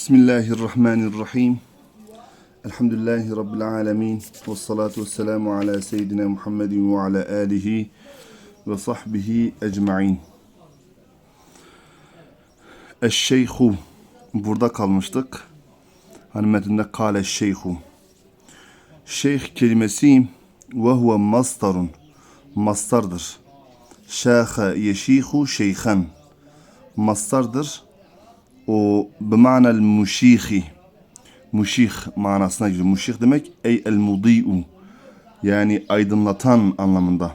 Bismillahirrahmanirrahim. Elhamdülillahi Rabbil alemin. Ve salatu ve selamu ala seyyidina Muhammedin ve ala alihi ve sahbihi ecma'in. Eşşeyhu. Burada kalmıştık. Hani metinde kâle şeyhu. Şeyh kelimesi ve huve mastarun. Mastardır. Şâhe yeşihu şeyhen. Mastardır o bima'nel muşihi muşih manasına geliyor. Muşih demek ey el mudi'u yani aydınlatan anlamında.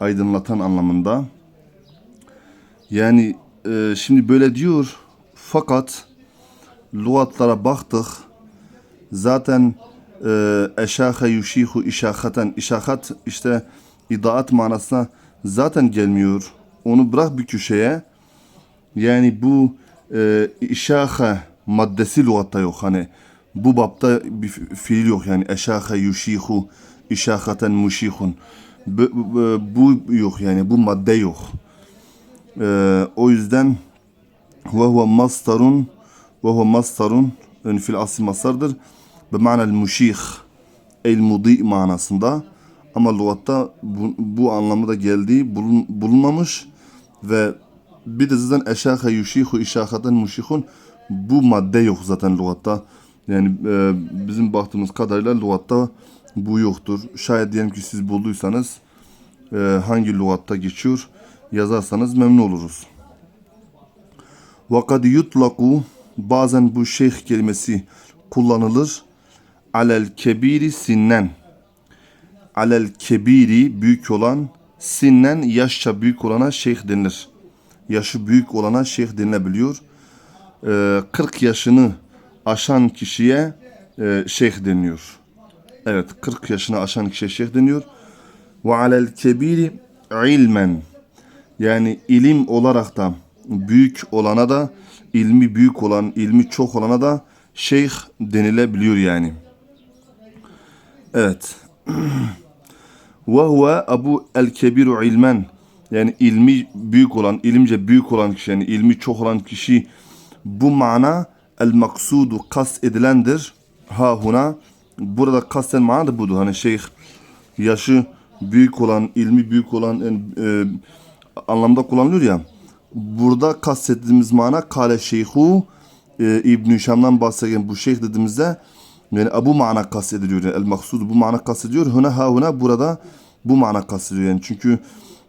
Aydınlatan anlamında. Yani e, şimdi böyle diyor fakat lügatlara baktık zaten e, eşahe yuşihu işahaten işahat işte idaat manasına zaten gelmiyor. Onu bırak bir köşeye. Yani bu e, işahe maddesi lügatta yok. Hani bu bapta bir fi- fiil yok. Yani eşahe yuşihu işahaten muşihun. Bu, bu yok yani bu madde yok. E, o yüzden ve huve mastarun ve huve mastarun yani fil asli mastardır. Be manel muşih el mudi manasında. Ama lügatta bu, bu anlamı da geldiği bulun, bulunmamış ve bir de zaten eşahe yuşihu işahaten muşihun bu madde yok zaten lügatta. Yani e, bizim baktığımız kadarıyla lügatta bu yoktur. Şayet diyelim ki siz bulduysanız e, hangi lügatta geçiyor yazarsanız memnun oluruz. Vakad yutlaku bazen bu şeyh kelimesi kullanılır. Alel kebiri sinnen. Alel kebiri büyük olan sinnen yaşça büyük olana şeyh denilir. Yaşı büyük olana şeyh denilebiliyor. Ee, 40 yaşını aşan kişiye e, şeyh deniyor. Evet 40 yaşını aşan kişiye şeyh deniyor. Ve alel kebiri ilmen. Yani ilim olarak da büyük olana da ilmi büyük olan, ilmi çok olana da şeyh denilebiliyor yani. Evet. Ve huve Abu el kebiru ilmen. Yani ilmi büyük olan, ilimce büyük olan kişi, yani ilmi çok olan kişi bu mana el maksudu kas edilendir. Ha huna. Burada kasten mana da budur. Hani şeyh yaşı büyük olan, ilmi büyük olan yani, e, anlamda kullanılıyor ya. Burada kastettiğimiz mana kale şeyhu e, İbn-i Şam'dan bahseden bu şeyh dediğimizde yani bu mana kastediliyor. Yani el maksud bu mana kastediyor. Huna ha huna burada bu mana kastediyor. Yani çünkü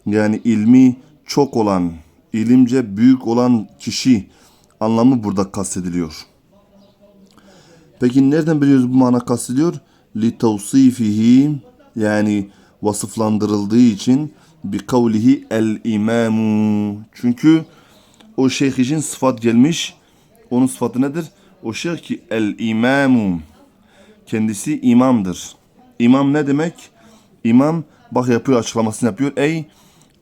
yani ilmi çok olan, ilimce büyük olan kişi anlamı burada kastediliyor. Peki nereden biliyoruz bu mana kastediyor? Li tavsifihi yani vasıflandırıldığı için bi kavlihi el imamu. Çünkü o şeyh için sıfat gelmiş. Onun sıfatı nedir? O şeyh ki el imamu. Kendisi imamdır. İmam ne demek? İmam bak yapıyor açıklamasını yapıyor. Ey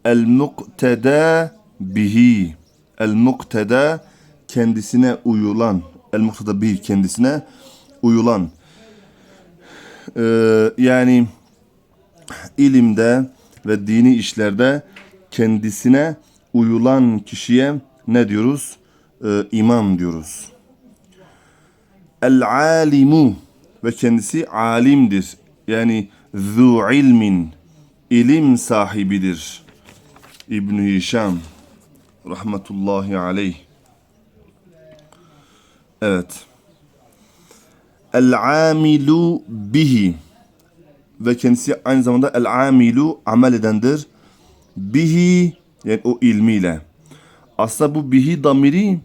el mukteda bihi. El mukteda kendisine uyulan. El mukteda bihi kendisine uyulan. Ee, yani ilimde ve dini işlerde kendisine uyulan kişiye ne diyoruz? Ee, imam diyoruz. El alimu ve kendisi alimdir. Yani zu ilmin ilim sahibidir. İbn Hişam rahmetullahi aleyh. Evet. El amilu bihi ve kendisi aynı zamanda el amilu amel edendir. Bihi yani o ilmiyle. Aslında bu bihi damiri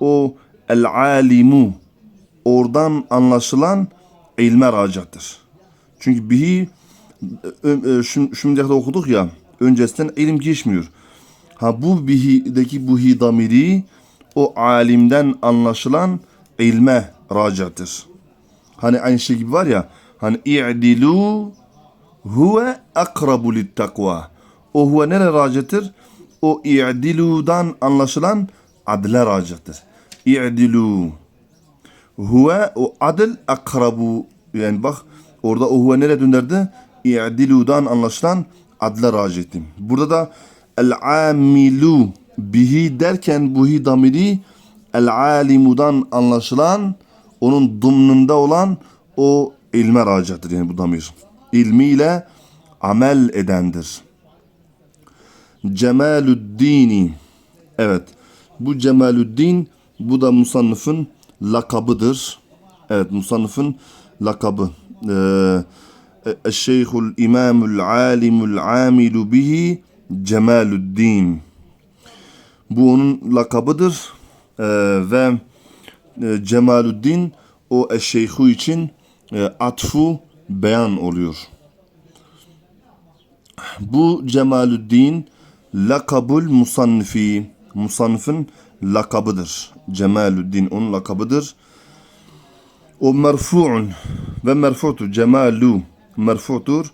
o el alimu oradan anlaşılan ilme racattır. Çünkü bihi şimdiye kadar okuduk ya öncesinden ilim geçmiyor. Ha bu bihi'deki bu hi damiri o alimden anlaşılan ilme racattır. Hani aynı şey gibi var ya hani i'dilu huve akrabu takva. O huve nere racattır? O i'diludan anlaşılan adle racattır. İ'dilu huve o adil akrabu yani bak orada o huve nereye döndürdü? İ'diludan anlaşılan adle racitti. Burada da el amilu bihi derken buhi damiri El alimudan anlaşılan onun dumnunda olan o ilme racahtır yani bu damir. İlmiyle amel edendir. Cemalüddini. Evet. Bu Cemalüddin bu da musannıfın lakabıdır. Evet musannıfın lakabı. Ee, Şeyhul İmamul Alimul Amilu bihi Cemalüddin. Bu onun lakabıdır. Ee, ve e, Cemalüddin o eşşeyhu için e, atfu beyan oluyor. Bu Cemalüddin lakabul musannifi. Musannifin lakabıdır. Cemalüddin onun lakabıdır. O merfu'un ve merfu'tur. Cemalu merfu'tur.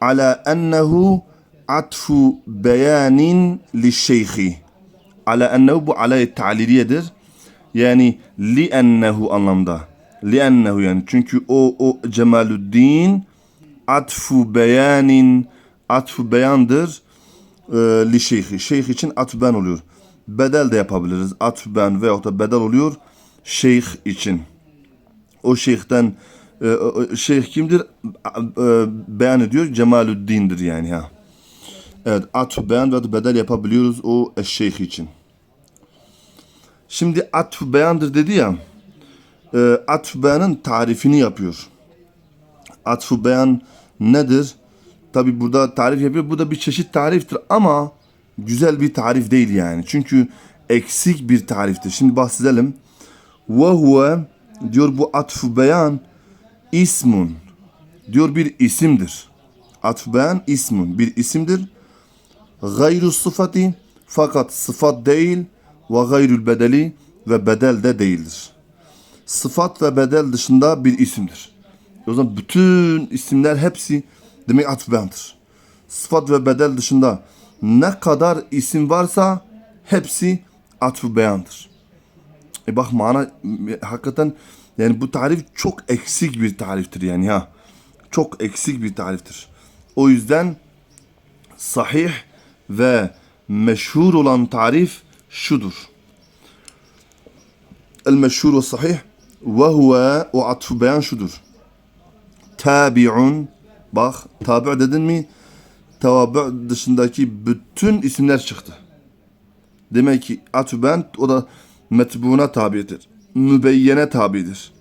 Ala ennehu atfu beyanin li şeyhi. Ala ennehu bu alay ta'liliyedir. Yani li ennehu anlamda. Li ennehu yani çünkü o o Cemalüddin atfu beyanin atfu beyandır e, li şeyhi. Şeyh için atfu beyan oluyor. Bedel de yapabiliriz. Atfu beyan veyahut da bedel oluyor şeyh için. O şeyhten şeyh kimdir? E, beyan ediyor. Cemalüddin'dir yani ha. Evet atfu beyan ve bedel yapabiliyoruz o şeyh için. Şimdi atfu beyandır dedi ya. E, atfu beyanın tarifini yapıyor. Atfu beyan nedir? Tabi burada tarif yapıyor. Bu da bir çeşit tariftir ama güzel bir tarif değil yani. Çünkü eksik bir tariftir. Şimdi bahsedelim. Ve huve diyor bu atfu beyan ismun diyor bir isimdir. Atfu beyan ismun bir isimdir. Gayru sıfatı fakat sıfat değil ve gayrül bedeli ve bedel de değildir. Sıfat ve bedel dışında bir isimdir. O zaman bütün isimler hepsi demek atf beyandır. Sıfat ve bedel dışında ne kadar isim varsa hepsi atf beyandır. E bak mana hakikaten yani bu tarif çok eksik bir tariftir yani ha. Çok eksik bir tariftir. O yüzden sahih ve meşhur olan tarif şudur. El meşhur ve sahih ve huve o atfu beyan şudur. Tabi'un bak tabi' dedin mi tabi' dışındaki bütün isimler çıktı. Demek ki atfu beyan o da metbuna tabidir. Mübeyyene tabidir.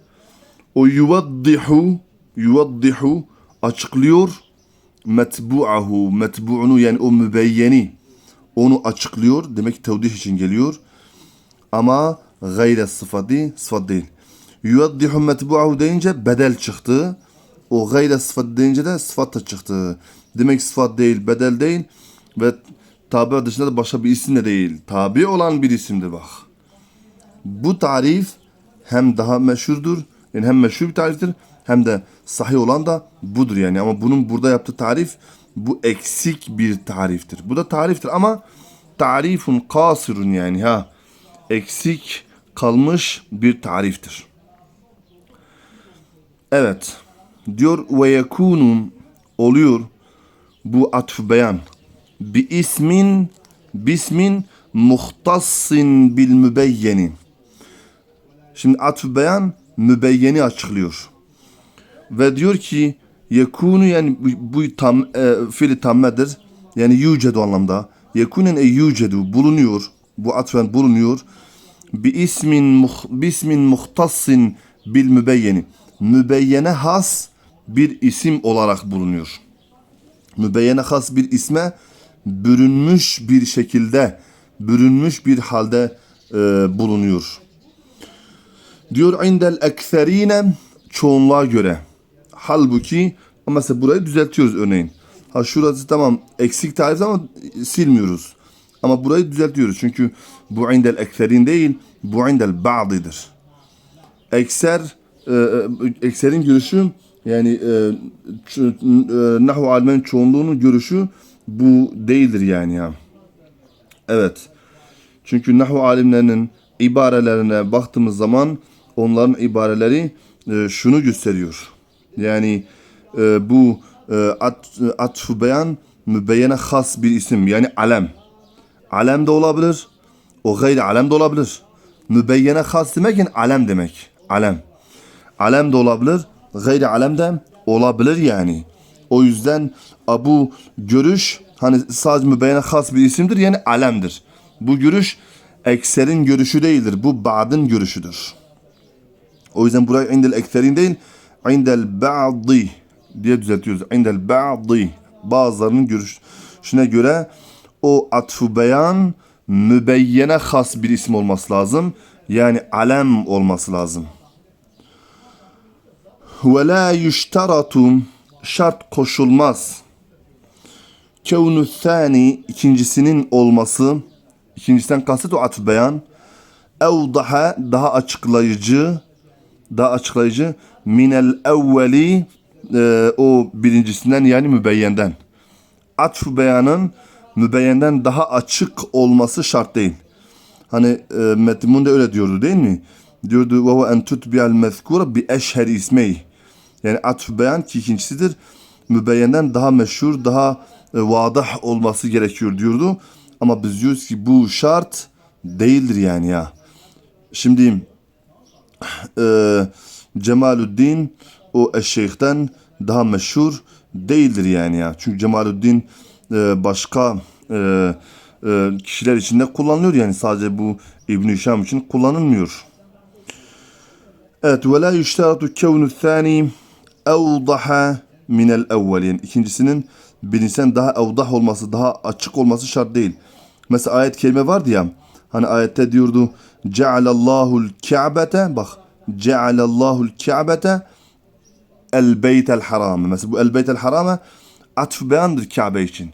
O yuvaddihu yuvaddihu açıklıyor metbu'ahu metbu'unu yani o mübeyyeni onu açıklıyor. Demek ki tevdih için geliyor. Ama gayre sıfatı sıfat değil. Yuvaddihu metbu'ahu deyince bedel çıktı. O gayre sıfat deyince de sıfat da çıktı. Demek sıfat değil, bedel değil ve tabi dışında da başka bir isim de değil. Tabi olan bir isimdir bak. Bu tarif hem daha meşhurdur, yani hem meşhur bir tariftir hem de sahih olan da budur yani. Ama bunun burada yaptığı tarif bu eksik bir tariftir. Bu da tariftir ama tarifun kasirun yani ha. Eksik kalmış bir tariftir. Evet. Diyor ve yekunu oluyor bu atf beyan bi ismin bismin muhtassin bil mübeyyeni. Şimdi atf beyan mübeyyeni açıklıyor. Ve diyor ki yekunu yani bu, bu tam e, fiili tammedir. Yani yucedu anlamda. Yekunen e yucedu bulunuyor. Bu atfen bulunuyor. Bi ismin muh, bismin muhtassin bil mübeyyeni. Mübeyyene has bir isim olarak bulunuyor. Mübeyyene has bir isme bürünmüş bir şekilde, bürünmüş bir halde e, bulunuyor. Diyor indel ekserine çoğunluğa göre. Halbuki mesela burayı düzeltiyoruz örneğin. Ha şurası tamam eksik tarif ama silmiyoruz. Ama burayı düzeltiyoruz. Çünkü bu indel ekserin değil, bu indel ba'didir. Ekser, e, e, ekserin görüşü yani e, ç- e, nahu alimlerin çoğunluğunun görüşü bu değildir yani ya. Evet. Çünkü nahu alimlerinin ibarelerine baktığımız zaman onların ibareleri e, şunu gösteriyor. Yani e, bu e, at, atfu beyan mübeyyene has bir isim yani alem. Alem de olabilir. O gayri alem de olabilir. mübeyyene has demek yani alem demek. Alem. Alem de olabilir, gayri alem de olabilir yani. O yüzden bu görüş hani sadece mübeyyene has bir isimdir yani alemdir. Bu görüş ekserin görüşü değildir. Bu ba'dın görüşüdür. O yüzden burayı indel ekserin değil, indel ba'di diye düzeltiyoruz. İndel ba'di. Bazılarının görüşüne göre o atfu beyan mübeyyene has bir isim olması lazım. Yani alem olması lazım. Ve la yüşteratu şart koşulmaz. Kevnü thani ikincisinin olması ikincisinden kasıt o atfu beyan evdaha daha açıklayıcı daha açıklayıcı minel evveli e, o birincisinden yani mübeyyenden. Atfu beyanın mübeyyenden daha açık olması şart değil. Hani e, Metmun da öyle diyordu değil mi? Diyordu ve huve en tutbi'al mezkura bi eşher ismey. Yani atfu beyan ki ikincisidir. Mübeyyenden daha meşhur, daha e, vadah olması gerekiyor diyordu. Ama biz diyoruz ki bu şart değildir yani ya. Şimdi e, Cemaluddin o eşşeyhten daha meşhur değildir yani ya. Çünkü Cemaluddin e, başka e, e, kişiler içinde kullanılıyor yani sadece bu İbn-i Hişam için kullanılmıyor. Evet ve la yüşteratu kevnu thani evdaha minel evvel yani ikincisinin birincisinden daha evdah olması, daha açık olması şart değil. Mesela ayet kelime vardı ya hani ayette diyordu Cealallahu'l Ka'bete bak Cealallahu'l Ka'bete el beytel haramı. Mesela bu el beytel haramı atf beyandır Kabe için.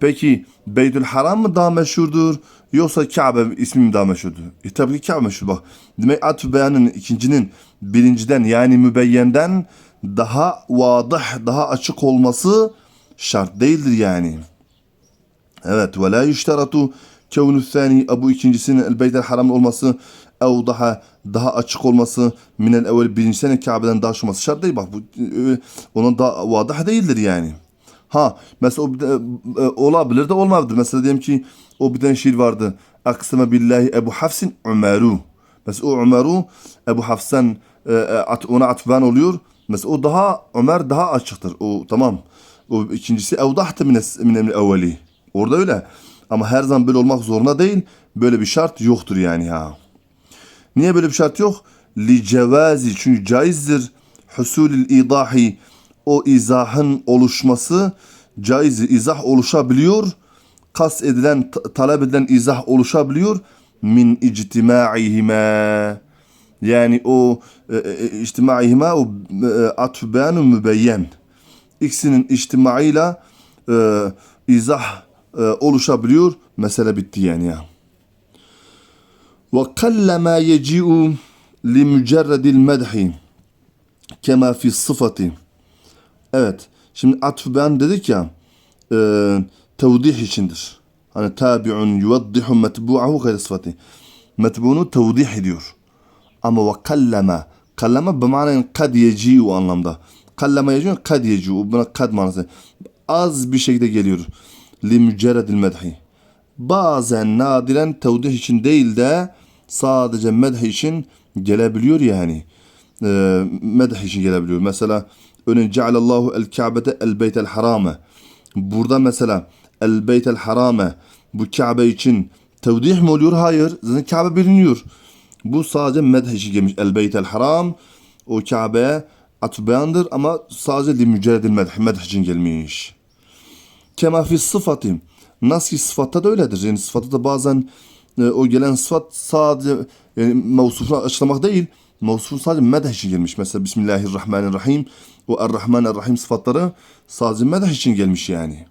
Peki Beytül Haram mı daha meşhurdur yoksa Kabe ismi mi daha meşhurdur? E tabii ki Kabe meşhur bak. Demek atf beyanın ikincinin birinciden yani mübeyyenden daha vadah, daha açık olması şart değildir yani. Evet ve la yüşteratu kevnü thani bu ikincisinin el beytel haram olması ev daha daha açık olması minel evvel birincisinden Kabe'den daha olması şart değil. Bak bu e, onun da vadah değildir yani. Ha mesela o e, olabilir de olmayabilir. Mesela diyelim ki o bir tane şiir vardı. Akseme billahi Ebu Hafsin Umeru. Mesela o Umeru Ebu Hafs'tan e, e, at, ona atfen oluyor. Mesela o daha Ömer daha açıktır. O tamam. O ikincisi evdahtı minel evveli. Orada öyle. Ama her zaman böyle olmak zorunda değil. Böyle bir şart yoktur yani ya. Niye böyle bir şart yok? Li cevazi çünkü caizdir. Husulil idahi o izahın oluşması caiz izah oluşabiliyor. Kas edilen ta- talep edilen izah oluşabiliyor min ictimaihime yani o e, e, ictimaihime o e, atf beyanu mübeyyen ikisinin içtimaıyla e, izah e, oluşabiliyor. Mesele bitti yani ya. Ve kallema yeci'u li mücerredil medhi kema fi. Evet. Şimdi atf ben dedik ya e, tevdih içindir. Hani tabi'un yuvaddihu metbu'ahu gayri sıfati. Metbu'nu tevdih ediyor. Ama ve kallema. Kallema bema'nen kad yeci'u anlamda. Kallema yeci'u kad yeci'u. Buna kad manası. Az bir şekilde geliyor. Li mücerredil medhi. Bazen nadiren tevdih için değil de sadece medh için gelebiliyor yani. E, medh için gelebiliyor. Mesela örneğin cealallahu el ka'bete el beytel harame. Burada mesela el beytel harame bu Kabe için tevdih mi oluyor? Hayır. Zaten Kabe biliniyor. Bu sadece medh için gelmiş. El beytel haram o Kabe'ye atf beyandır ama sadece li mücerredil medh, medh için gelmiş. Kema fi sıfatı. Nasıl ki sıfatta da öyledir. Yani sıfatta da bazen e, o gelen sıfat sadece yani mevsufunu açıklamak değil, mevsufun sadece medh için gelmiş. Mesela Bismillahirrahmanirrahim o Errahmanirrahim sıfatları sadece medh için gelmiş yani.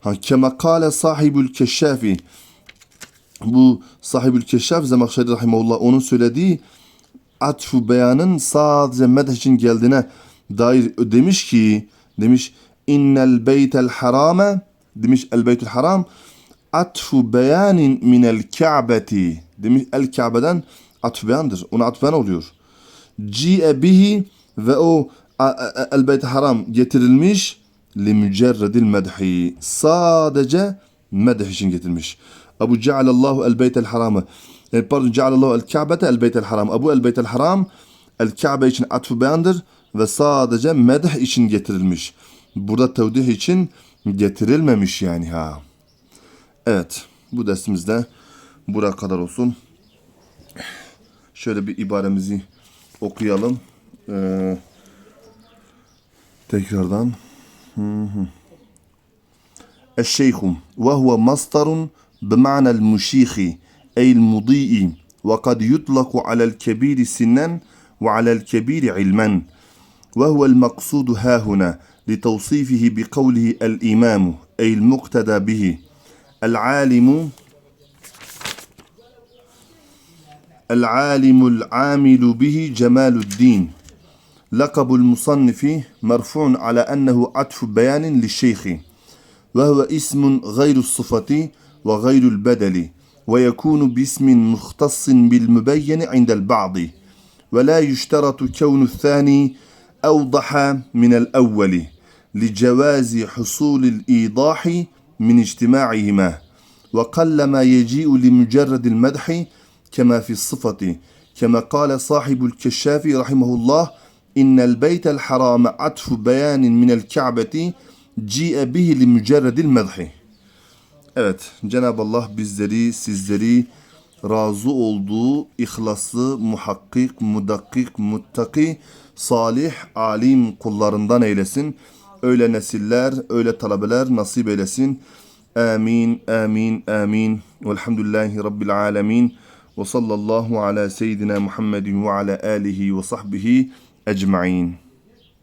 Ha kema kâle sahibül keşşafi bu sahibül keşşaf Zemakşeri Rahimullah onun söylediği atfu beyanın sadece medh için geldiğine dair demiş ki demiş innel beytel harame demiş el beytul haram atfu beyanin minel ka'beti demiş el ka'beden atfu beyandır ona atfu beyan oluyor ci'e bihi ve o a- a- el beyt haram getirilmiş li mücerredil medhi sadece medh için getirilmiş Ebu cealallahu el beytel haramı E, pardon cealallahu el Ka'bete el beytel haram. Ebu el beytel haram el Kabe için atfu beyandır ve sadece medh için getirilmiş burada tevdih için getirilmemiş yani ha. Evet bu dersimizde bura kadar olsun. Şöyle bir ibaremizi okuyalım. Ee, tekrardan. Eşşeyhum ve huve mastarun bima'na el-muşihi eyl mudi'i ve kad yutlaku alel kebiri sinnen ve alel kebiri ilmen ve huvel maksudu hâhuna لتوصيفه بقوله الإمام أي المقتدى به. العالم العالم العامل به جمال الدين. لقب المصنف مرفوع على أنه عطف بيان للشيخ وهو اسم غير الصفة وغير البدل ويكون باسم مختص بالمبين عند البعض ولا يشترط كون الثاني أوضح من الأول. لجواز حصول الإيضاح من اجتماعهما وقلما يجيء لمجرد المدح كما في الصفة كما قال صاحب الكشاف رحمه الله إن البيت الحرام عطف بيان من الكعبة جيء به لمجرد المدح Evet, Cenab-ı Allah bizleri, sizleri razı olduğu ihlaslı, muhakkik, mudakkik, muttaki, salih, alim kullarından eylesin. Öyle nesiller, öyle talebeler nasip eylesin. Amin, amin, amin. Velhamdülillahi Rabbil alemin. Ve sallallahu ala seyyidina Muhammedin ve ala alihi ve sahbihi ecma'in.